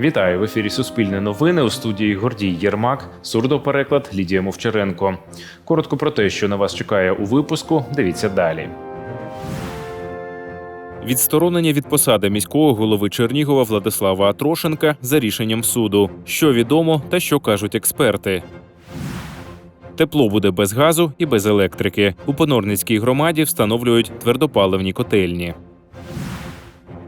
Вітаю в ефірі Суспільне новини у студії Гордій Єрмак, сурдопереклад Лідія Мовчаренко. Коротко про те, що на вас чекає у випуску. Дивіться далі. Відсторонення від посади міського голови Чернігова Владислава Атрошенка за рішенням суду. Що відомо та що кажуть експерти. Тепло буде без газу і без електрики. У Понорницькій громаді встановлюють твердопаливні котельні.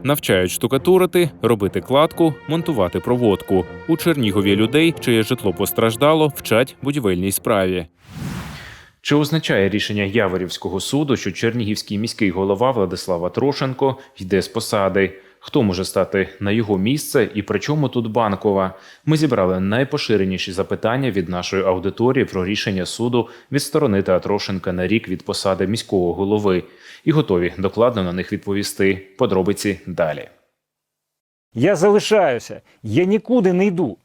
Навчають штукатурити, робити кладку, монтувати проводку. У Чернігові людей, чиє житло постраждало, вчать будівельній справі. Чи означає рішення Яворівського суду, що чернігівський міський голова Владислава Трошенко йде з посади? Хто може стати на його місце і при чому тут банкова? Ми зібрали найпоширеніші запитання від нашої аудиторії про рішення суду відсторонити Атрошенка на рік від посади міського голови і готові докладно на них відповісти. Подробиці далі. Я залишаюся, я нікуди не йду.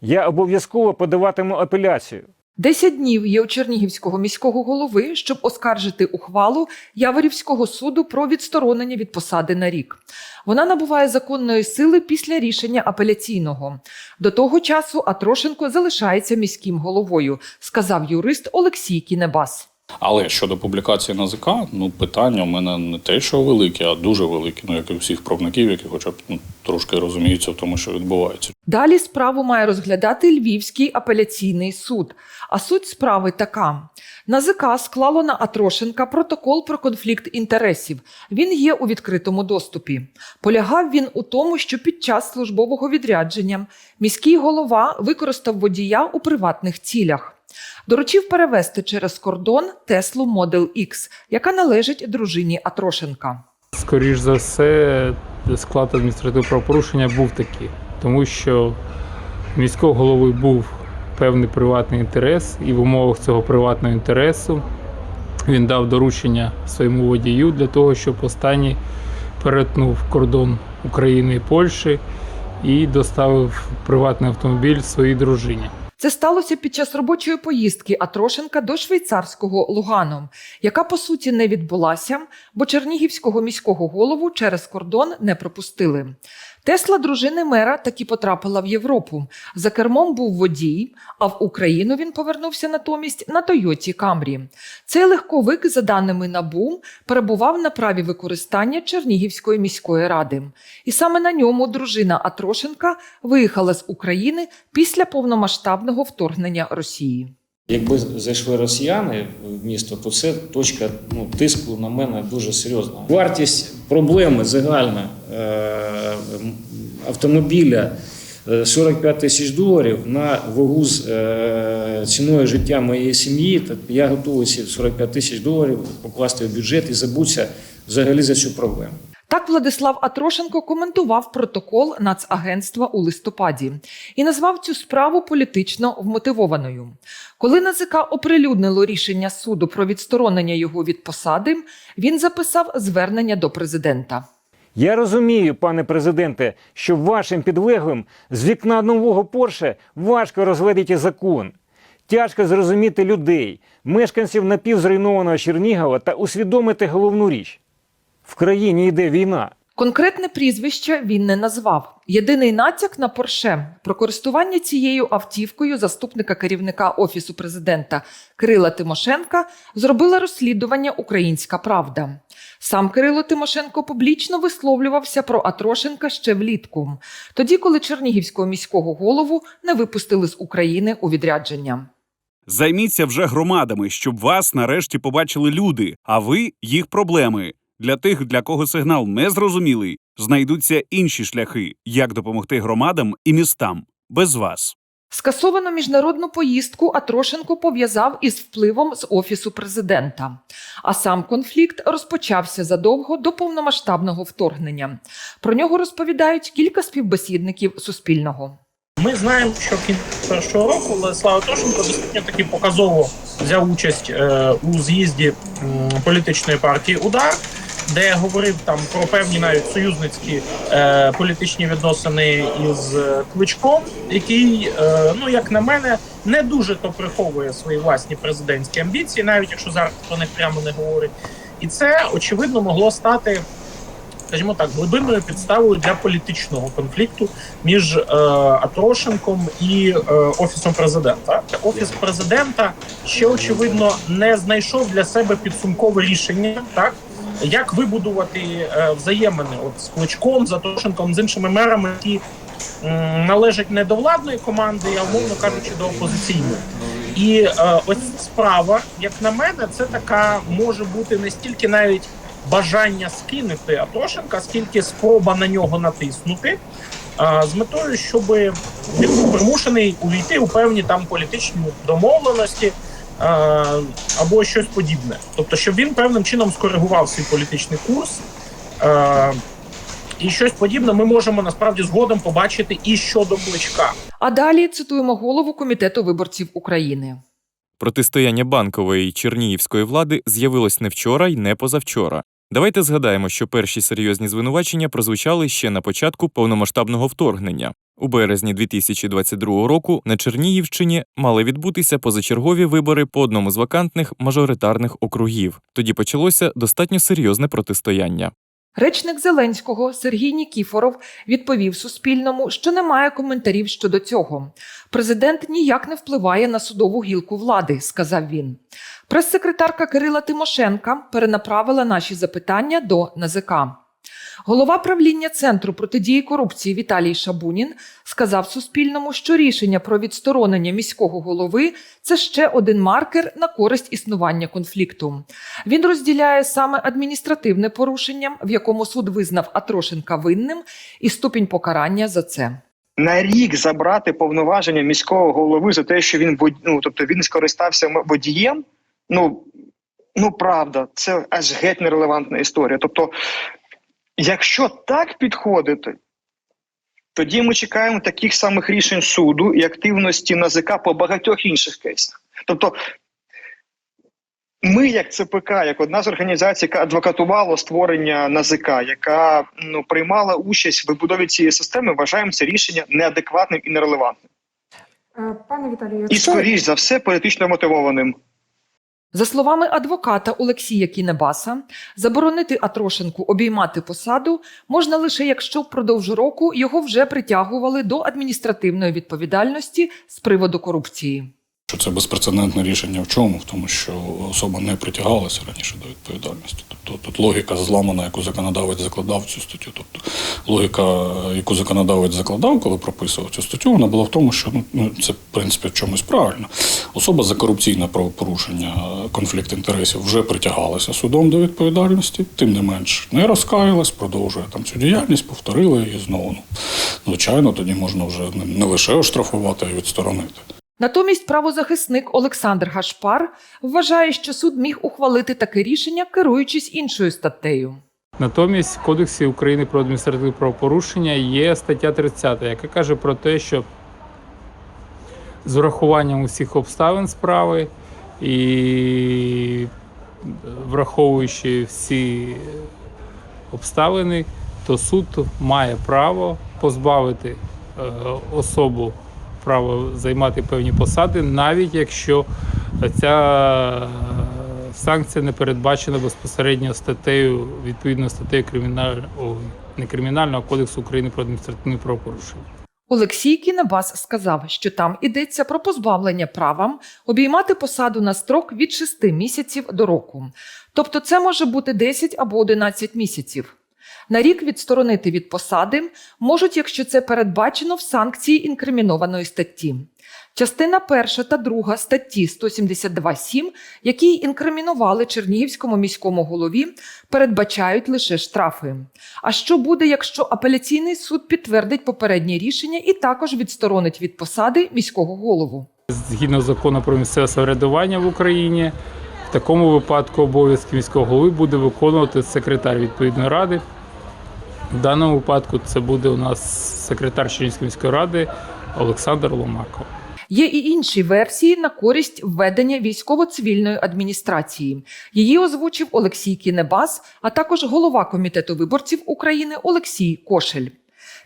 Я обов'язково подаватиму апеляцію. Десять днів є у Чернігівського міського голови, щоб оскаржити ухвалу Яворівського суду про відсторонення від посади на рік. Вона набуває законної сили після рішення апеляційного. До того часу Атрошенко залишається міським головою, сказав юрист Олексій Кінебас. Але щодо публікації НАЗК, ну питання у мене не те, що великі, а дуже великі. Ну як і всіх правників, які хоча б ну, трошки розуміються в тому, що відбувається. Далі справу має розглядати Львівський апеляційний суд. А суть справи така: НАЗК склало на Атрошенка протокол про конфлікт інтересів. Він є у відкритому доступі. Полягав він у тому, що під час службового відрядження міський голова використав водія у приватних цілях. Доручив перевести через кордон Теслу Model X, яка належить дружині Атрошенка. Скоріш за все, склад адміністративного правопорушення був такий, тому що міського голови був певний приватний інтерес, і в умовах цього приватного інтересу він дав доручення своєму водію для того, щоб останній перетнув кордон України і Польщі і доставив приватний автомобіль своїй дружині. Це сталося під час робочої поїздки Атрошенка до швейцарського Лугану, яка по суті не відбулася, бо Чернігівського міського голову через кордон не пропустили. Тесла дружини мера таки потрапила в Європу. За кермом був водій, а в Україну він повернувся натомість на Тойоті Камрі. Цей легковик, за даними НАБУ, перебував на праві використання Чернігівської міської ради. І саме на ньому дружина Атрошенка виїхала з України після повномасштабного вторгнення Росії. Якби зайшли росіяни в місто, то це точка ну, тиску на мене дуже серйозна. Вартість проблеми загальна е, автомобіля е, 45 тисяч доларів на вагу з е, ціною життя моєї сім'ї. Так я готовий ці 45 тисяч доларів покласти в бюджет і забутися взагалі за цю проблему. Так Владислав Атрошенко коментував протокол Нацагентства у листопаді і назвав цю справу політично вмотивованою. Коли НАЗК оприлюднило рішення суду про відсторонення його від посади, він записав звернення до президента. Я розумію, пане президенте, що вашим підлеглим з вікна нового Порше важко розглядіти закон. Тяжко зрозуміти людей, мешканців напівзруйнованого Чернігова та усвідомити головну річ. В країні йде війна. Конкретне прізвище він не назвав. Єдиний натяк на Порше про користування цією автівкою заступника керівника офісу президента Кирила Тимошенка зробила розслідування Українська Правда. Сам Кирило Тимошенко публічно висловлювався про Атрошенка ще влітку, тоді, коли Чернігівського міського голову не випустили з України у відрядження. Займіться вже громадами, щоб вас нарешті побачили люди, а ви їх проблеми. Для тих, для кого сигнал не зрозумілий, знайдуться інші шляхи, як допомогти громадам і містам без вас. Скасовану міжнародну поїздку Атрошенко пов'язав із впливом з офісу президента. А сам конфлікт розпочався задовго до повномасштабного вторгнення. Про нього розповідають кілька співбесідників Суспільного. Ми знаємо, що першого року Владислав Тошенко достатньо таки показово взяв участь е, у з'їзді політичної партії Удар, де говорив там про певні навіть союзницькі е, політичні відносини із е, Кличком, який, е, ну як на мене, не дуже то приховує свої власні президентські амбіції, навіть якщо зараз про них прямо не говорить. І це очевидно могло стати скажімо так, глибинною підставою для політичного конфлікту між е, Атрошенком і е, офісом президента. Офіс президента ще очевидно не знайшов для себе підсумкове рішення, так як вибудувати е, взаємини от з Кличком, з Атрошенком, з іншими мерами, які належать не до владної команди, а умовно кажучи, до опозиційної. І е, ось справа, як на мене, це така може бути не стільки навіть бажання скинути Атошенка, скільки спроба на нього натиснути. е, З метою, щоб він був примушений увійти у певні там політичні домовленості або щось подібне. Тобто, щоб він певним чином скоригував свій політичний курс. Е, І щось подібне ми можемо насправді згодом побачити і щодо кличка. А далі цитуємо голову комітету виборців України. Протистояння банкової й чернігівської влади з'явилось не вчора й не позавчора. Давайте згадаємо, що перші серйозні звинувачення прозвучали ще на початку повномасштабного вторгнення. У березні 2022 року на Чернігівщині мали відбутися позачергові вибори по одному з вакантних мажоритарних округів. Тоді почалося достатньо серйозне протистояння. Речник Зеленського Сергій Нікіфоров відповів Суспільному, що немає коментарів щодо цього. Президент ніяк не впливає на судову гілку влади, сказав він. Прес-секретарка Кирила Тимошенка перенаправила наші запитання до НАЗК. Голова правління Центру протидії корупції Віталій Шабунін сказав Суспільному, що рішення про відсторонення міського голови це ще один маркер на користь існування конфлікту. Він розділяє саме адміністративне порушення, в якому суд визнав Атрошенка винним, і ступінь покарання за це. на рік забрати повноваження міського голови за те, що він ну, тобто він скористався водієм. Ну ну правда, це аж геть нерелевантна історія. Тобто, якщо так підходити, тоді ми чекаємо таких самих рішень суду і активності НАЗК по багатьох інших кейсах. Тобто, ми, як ЦПК, як одна з організацій, яка адвокатувала створення НАЗК, яка ну приймала участь в вибудові цієї системи, вважаємо це рішення неадекватним і нерелевантним, Е, Пане Віталію, і скоріш за все політично мотивованим. За словами адвоката Олексія Кінебаса, заборонити Атрошенку обіймати посаду можна лише якщо впродовж року його вже притягували до адміністративної відповідальності з приводу корупції. Що це безпрецедентне рішення в чому? В тому, що особа не притягалася раніше до відповідальності. Тобто тут логіка зламана, яку законодавець закладав цю статтю. Тобто логіка, яку законодавець закладав, коли прописував цю статтю, вона була в тому, що ну, ну це в принципі в чомусь правильно. Особа за корупційне правопорушення, конфлікт інтересів вже притягалася судом до відповідальності, тим не менш не розкаялась, продовжує там цю діяльність, повторила її знову. Ну, звичайно, тоді можна вже не- не лише оштрафувати, а й відсторонити. Натомість правозахисник Олександр Гашпар вважає, що суд міг ухвалити таке рішення, керуючись іншою статтею. Натомість в Кодексі України про адміністративне правопорушення є стаття 30, яка каже про те, що з урахуванням усіх обставин справи і враховуючи всі обставини, то суд має право позбавити е, особу права займати певні посади, навіть якщо ця е, санкція не передбачена безпосередньо статтею, відповідно статтею кримінального не кримінального а кодексу України про адміністративне правопорушення. Олексій Кінебас сказав, що там йдеться про позбавлення права обіймати посаду на строк від 6 місяців до року. Тобто це може бути 10 або 11 місяців. На рік відсторонити від посади можуть, якщо це передбачено в санкції інкримінованої статті. Частина 1 та 2 статті 172.7, які інкримінували Чернігівському міському голові, передбачають лише штрафи. А що буде, якщо апеляційний суд підтвердить попереднє рішення і також відсторонить від посади міського голову? Згідно закону про місцеве самоврядування в Україні, в такому випадку обов'язки міського голови буде виконувати секретар відповідної ради. В даному випадку це буде у нас секретар Чернігівської міської ради Олександр Ломаков. Є і інші версії на користь введення військово-цивільної адміністрації. Її озвучив Олексій Кінебас, а також голова комітету виборців України Олексій Кошель.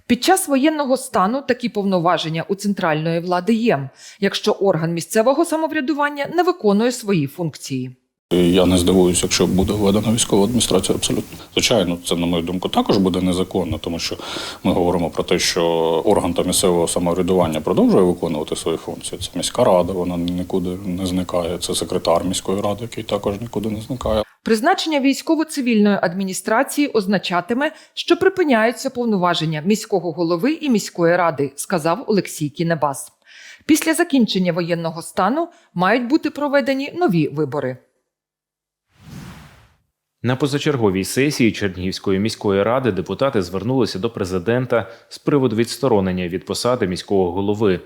Під час воєнного стану такі повноваження у центральної влади є, якщо орган місцевого самоврядування не виконує свої функції. І я не здивуюся, якщо буде введена військова адміністрація абсолютно. Звичайно, це, на мою думку, також буде незаконно, тому що ми говоримо про те, що орган та місцевого самоврядування продовжує виконувати свої функції. Це міська рада, вона нікуди не зникає. Це секретар міської ради, який також нікуди не зникає. Призначення військово-цивільної адміністрації означатиме, що припиняються повноваження міського голови і міської ради, сказав Олексій Кінебас. Після закінчення воєнного стану мають бути проведені нові вибори. На позачерговій сесії Чернігівської міської ради депутати звернулися до президента з приводу відсторонення від посади міського голови.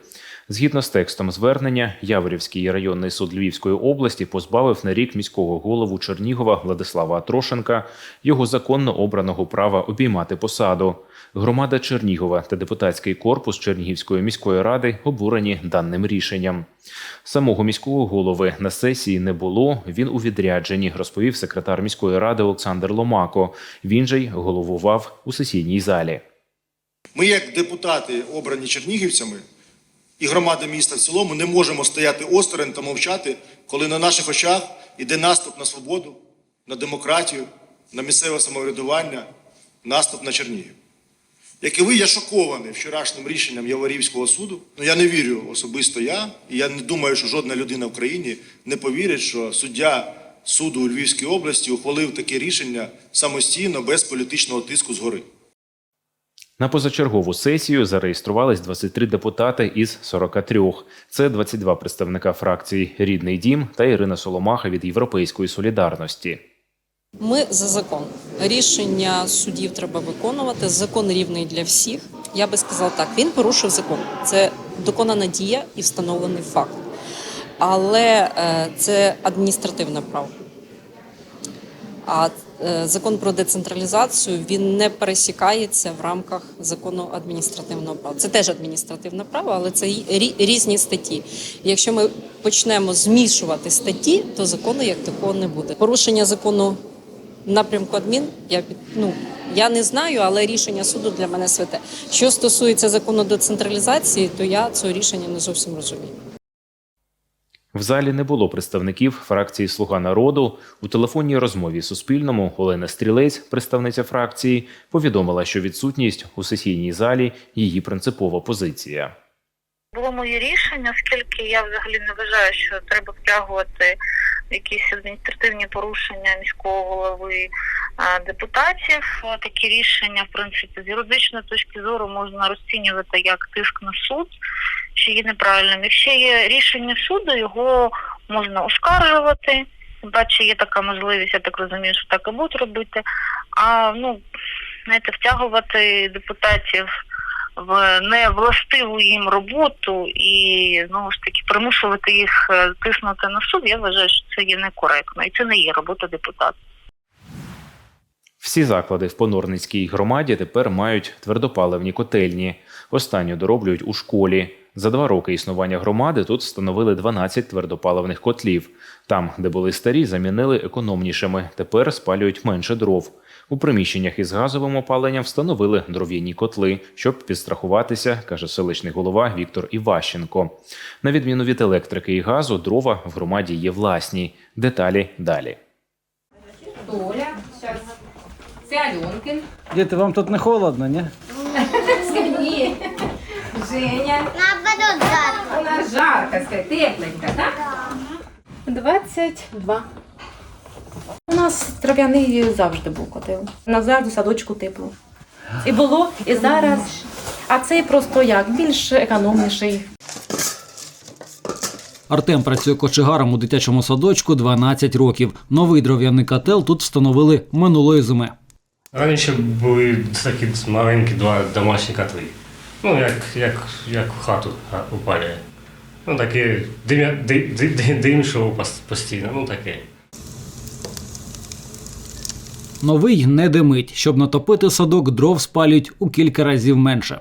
Згідно з текстом звернення, Яворівський районний суд Львівської області позбавив на рік міського голову Чернігова Владислава Атрошенка його законно обраного права обіймати посаду. Громада Чернігова та депутатський корпус Чернігівської міської ради обурені даним рішенням. Самого міського голови на сесії не було. Він у відрядженні, розповів секретар міської ради Олександр Ломако. Він же й головував у сесійній залі. Ми, як депутати, обрані чернігівцями, і громада міста в цілому, не можемо стояти осторонь та мовчати, коли на наших очах іде наступ на свободу, на демократію, на місцеве самоврядування, наступ на Чернігів. Як і ви, я шокований вчорашнім рішенням Яворівського суду. Ну я не вірю особисто я, і я не думаю, що жодна людина в країні не повірить, що суддя суду у Львівській області ухвалив таке рішення самостійно, без політичного тиску згори. На позачергову сесію зареєструвались 23 депутати із 43. Це 22 представника фракцій Рідний дім та Ірина Соломаха від Європейської солідарності. Ми за закон. Рішення судів треба виконувати. Закон рівний для всіх. Я би сказала так: він порушив закон. Це доконана дія і встановлений факт. Але е, це адміністративне право. А е, закон про децентралізацію він не пересікається в рамках закону адміністративного права. Це теж адміністративне право, але це різні статті. Якщо ми почнемо змішувати статті, то закону як такого не буде. Порушення закону напрямку адмін, я ну я не знаю, але рішення суду для мене святе. Що стосується закону децентралізації, то я цього рішення не зовсім розумію. В залі не було представників фракції Слуга народу. У телефонній розмові Суспільному Олена Стрілець, представниця фракції, повідомила, що відсутність у сесійній залі її принципова позиція. було моє рішення, оскільки я взагалі не вважаю, що треба втягувати якісь адміністративні порушення міського голови депутатів. Такі рішення, в принципі, з юридичної точки зору можна розцінювати як тиск на суд, що є неправильним. Якщо є рішення суду, його можна оскаржувати. Паче є така можливість, я так розумію, що так і будуть робити. А ну знаєте, втягувати депутатів в невластиву їм роботу і знову ж таки примушувати їх е, тиснути на суд, я вважаю, що це є некоректно, і це не є робота депутата. Всі заклади в Понорницькій громаді тепер мають твердопаливні котельні. Останню дороблюють у школі. За два роки існування громади тут встановили 12 твердопаливних котлів. Там, де були старі, замінили економнішими. Тепер спалюють менше дров. У приміщеннях із газовим опаленням встановили дров'яні котли, щоб підстрахуватися, каже селищний голова Віктор Іващенко. На відміну від електрики і газу, дрова в громаді є власні. Деталі далі. Це Альонкин. Діти, вам тут не холодно, ні? Ні. Женя. Наоборот, жарко. Вона жарка, скажи, тепленька, так? 22. У нас трав'яний завжди був котел. Назавжди в садочку тепло. І було, і зараз. А цей просто як, більш економніший. Артем працює кочегаром у дитячому садочку 12 років. Новий дров'яний котел тут встановили минулої зими. Раніше були такі маленькі два домашні котли. Ну, як, як, як в хату опалює. Ну, таке дим, дим, дим, дим що постійно, ну таке. Новий не димить. Щоб натопити садок, дров спалюють у кілька разів менше.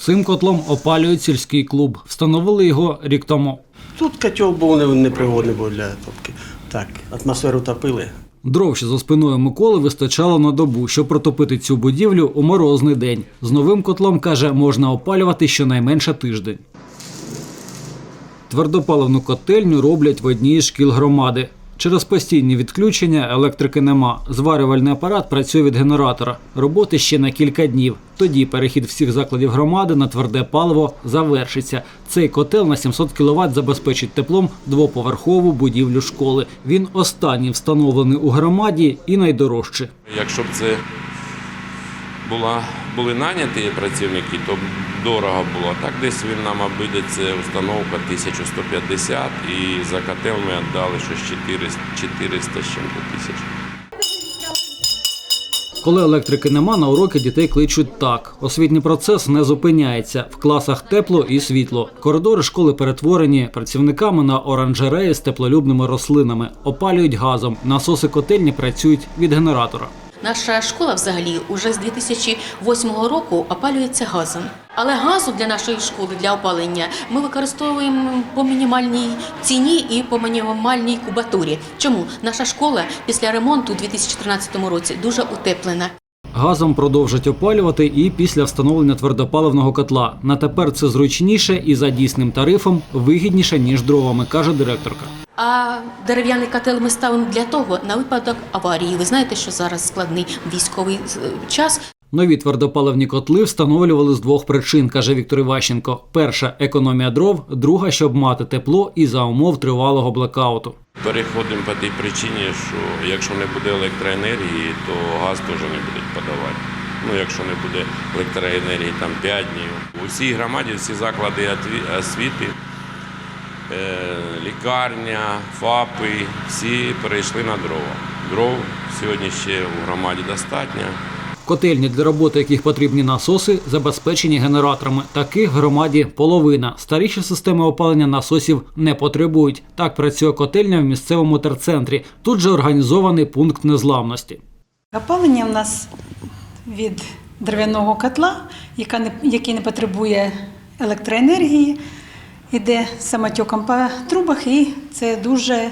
Цим котлом опалюють сільський клуб. Встановили його рік тому. Тут котел був непригодний був для топки. Так, атмосферу топили. Дров, що за спиною Миколи, вистачало на добу, щоб протопити цю будівлю у морозний день. З новим котлом каже, можна опалювати щонайменше тиждень. Твердопаливну котельню роблять в одній з шкіл громади. Через постійні відключення електрики нема. Зварювальний апарат працює від генератора. Роботи ще на кілька днів. Тоді перехід всіх закладів громади на тверде паливо завершиться. Цей котел на 700 кВт забезпечить теплом двоповерхову будівлю школи. Він останній встановлений у громаді і найдорожчий. Якщо б це була, були наняті працівники, то дорого було. Так десь він нам обійдеться установка 1150 і за котел ми віддали щось 400, 400 з чим-то тисяч. Коли електрики нема, на уроки дітей кличуть так. Освітній процес не зупиняється. В класах тепло і світло. Коридори школи перетворені працівниками на оранжереї з теплолюбними рослинами, опалюють газом. Насоси котельні працюють від генератора. Наша школа взагалі уже з 2008 року опалюється газом. Але газу для нашої школи для опалення ми використовуємо по мінімальній ціні і по мінімальній кубатурі. Чому наша школа після ремонту у 2013 році дуже утеплена? Газом продовжать опалювати і після встановлення твердопаливного котла. На тепер це зручніше і за дійсним тарифом вигідніше ніж дровами, каже директорка. А дерев'яний котел ми ставимо для того на випадок аварії. Ви знаєте, що зараз складний військовий е, час. Нові твердопаливні котли встановлювали з двох причин, каже Віктор Іващенко. Перша економія дров, друга, щоб мати тепло і за умов тривалого блекауту. Переходимо по тій причині, що якщо не буде електроенергії, то газ теж не будуть подавати. Ну, якщо не буде електроенергії там 5 днів. У всій громаді всі заклади освіти, е, лікарня, ФАПи, всі перейшли на дрова. Дров сьогодні ще у громаді достатньо. Котельні, для роботи яких потрібні насоси, забезпечені генераторами. Таких громаді половина. Старіші системи опалення насосів не потребують. Так працює котельня в місцевому терцентрі. Тут же організований пункт незламності. Опалення в нас від дерев'яного котла, яка не, який не потребує електроенергії, іде самотьоком по трубах, і це дуже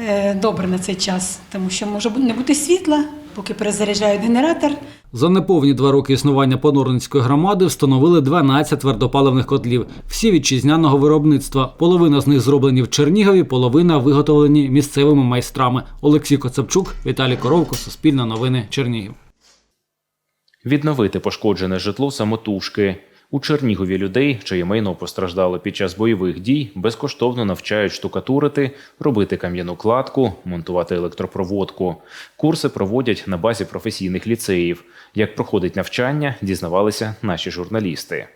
е, добре на цей час, тому що може не бути світла, поки перезаряджають генератор. За неповні два роки існування Понорницької громади встановили 12 твердопаливних котлів. Всі вітчизняного виробництва. Половина з них зроблені в Чернігові, половина виготовлені місцевими майстрами. Олексій Коцапчук, Віталій Коровко, Суспільне новини, Чернігів. Відновити пошкоджене житло самотужки. У Чернігові людей, чиє майно постраждало під час бойових дій, безкоштовно навчають штукатурити, робити кам'яну кладку, монтувати електропроводку. Курси проводять на базі професійних ліцеїв. Як проходить навчання, дізнавалися наші журналісти.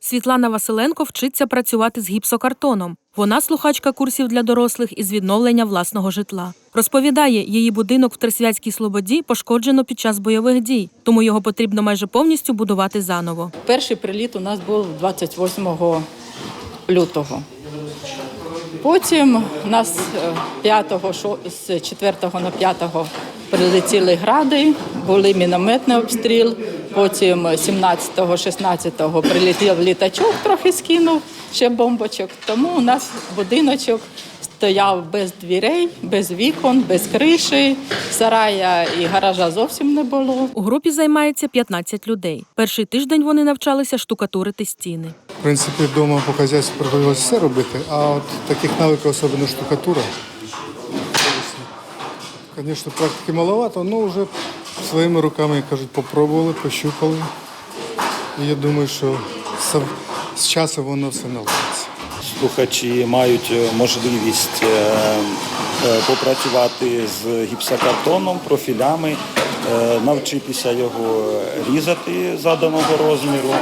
Світлана Василенко вчиться працювати з гіпсокартоном. Вона слухачка курсів для дорослих із відновлення власного житла. Розповідає, її будинок в Трисвятській Слободі пошкоджено під час бойових дій, тому його потрібно майже повністю будувати заново. Перший приліт у нас був 28 лютого. Потім нас е, 5, шо- з 4 на 5 прилетіли гради, були мінометний обстріл. Потім 17-16 прилетів літачок, трохи скинув ще бомбочок. Тому у нас будиночок стояв без дверей, без вікон, без криші. Сарая і гаража зовсім не було. У групі займається 15 людей. Перший тиждень вони навчалися штукатурити стіни. В принципі, вдома по хазяйству приходилось все робити, а от таких навиків, особливо штукатура. Звісно, практики маловато, але вже своїми руками, як кажуть, попробували, пощупали. І я думаю, що з- часу воно все наладиться. Слухачі мають е, можливість е, попрацювати з гіпсокартоном, профілями, е, навчитися його різати заданого розміру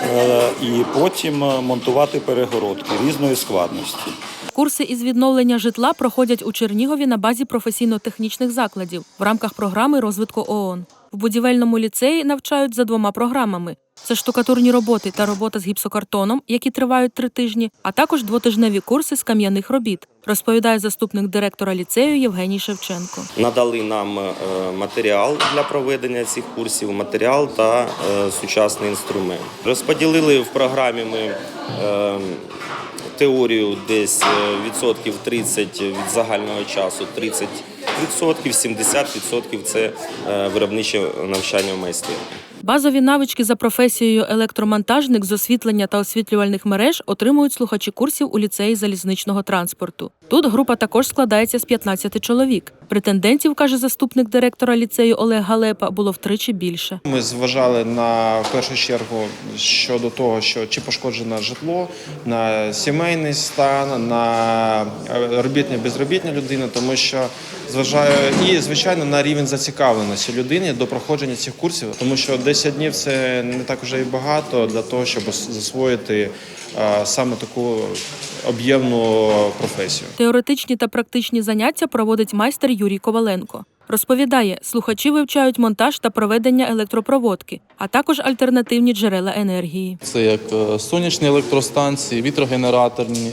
е, і потім е, монтувати перегородки різної складності. Курси із відновлення житла проходять у Чернігові на базі професійно-технічних закладів в рамках програми розвитку ООН. В будівельному ліцеї навчають за двома програмами: це штукатурні роботи та робота з гіпсокартоном, які тривають три тижні, а також двотижневі курси з кам'яних робіт, розповідає заступник директора ліцею Євгеній Шевченко. Надали нам е, матеріал для проведення цих курсів, матеріал та е, сучасний інструмент. Розподілили в програмі ми е, теорію десь відсотків 30 від загального часу, 30 відсотків, 70 відсотків це виробниче навчання в майстерні. Базові навички за професією електромонтажник з освітлення та освітлювальних мереж отримують слухачі курсів у ліцеї залізничного транспорту. Тут група також складається з 15 чоловік. Претендентів, каже заступник директора ліцею Олег Галепа, було втричі більше. Ми зважали на в першу чергу щодо того, що чи пошкоджене житло, на сімейний стан, на е, робітня безробітня людина, тому що зважаю і звичайно на рівень зацікавленості людини до проходження цих курсів, тому що 10 днів це не так вже і багато для того, щоб засвоїти саме таку об'ємну професію. Теоретичні та практичні заняття проводить майстер Юрій Коваленко. Розповідає, слухачі вивчають монтаж та проведення електропроводки, а також альтернативні джерела енергії. Це як е, сонячні електростанції, вітрогенераторні,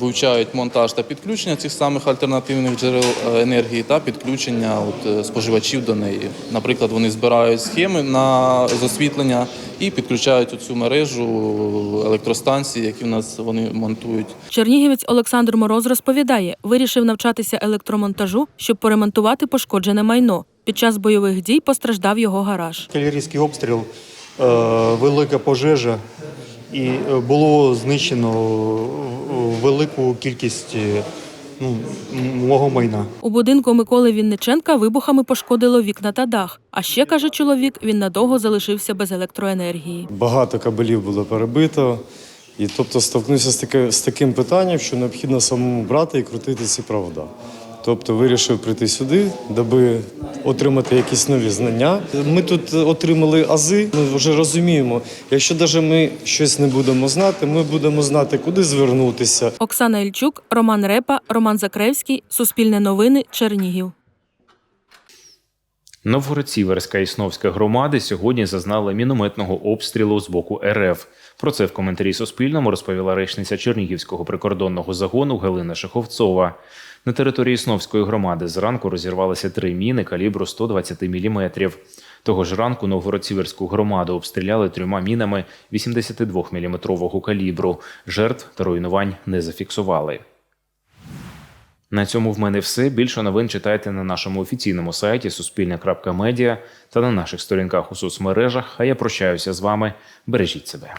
вивчають монтаж та підключення цих самих альтернативних джерел е, енергії та підключення от, е, споживачів до неї. Наприклад, вони збирають схеми на з освітлення і підключають цю мережу електростанцій, які в нас вони монтують. Чернігівець Олександр Мороз розповідає, вирішив навчатися електромонтажу, щоб поремонтувати пошкоджене майно. Під час бойових дій постраждав його гараж. Артилерійський обстріл, е, велика пожежа, і е, було знищено е, велику кількість е, ну, мого майна. У будинку Миколи Вінниченка вибухами пошкодило вікна та дах. А ще каже чоловік, він надовго залишився без електроенергії. Багато кабелів було перебито. І тобто столкнувся з, таки, з таким питанням, що необхідно самому брати і крутити ці провода. Тобто вирішив прийти сюди, даби отримати якісь нові знання. Ми тут отримали ази. Ми вже розуміємо, якщо навіть ми щось не будемо знати, ми будемо знати, куди звернутися. Оксана Ільчук, Роман Репа, Роман Закревський, Суспільне новини, Чернігів. Новгород-Сіверська і Сновська громади сьогодні зазнали мінометного обстрілу з боку РФ. Про це в коментарі Суспільному розповіла речниця Чернігівського прикордонного загону Галина Шаховцова. На території Сновської громади зранку розірвалися три міни калібру 120 мм. Того ж ранку Новгород-Сіверську громаду обстріляли трьома мінами 82 мм калібру. Жертв та руйнувань не зафіксували. На цьому в мене все. Більше новин читайте на нашому офіційному сайті Суспільне.Медіа та на наших сторінках у соцмережах. А я прощаюся з вами. Бережіть себе.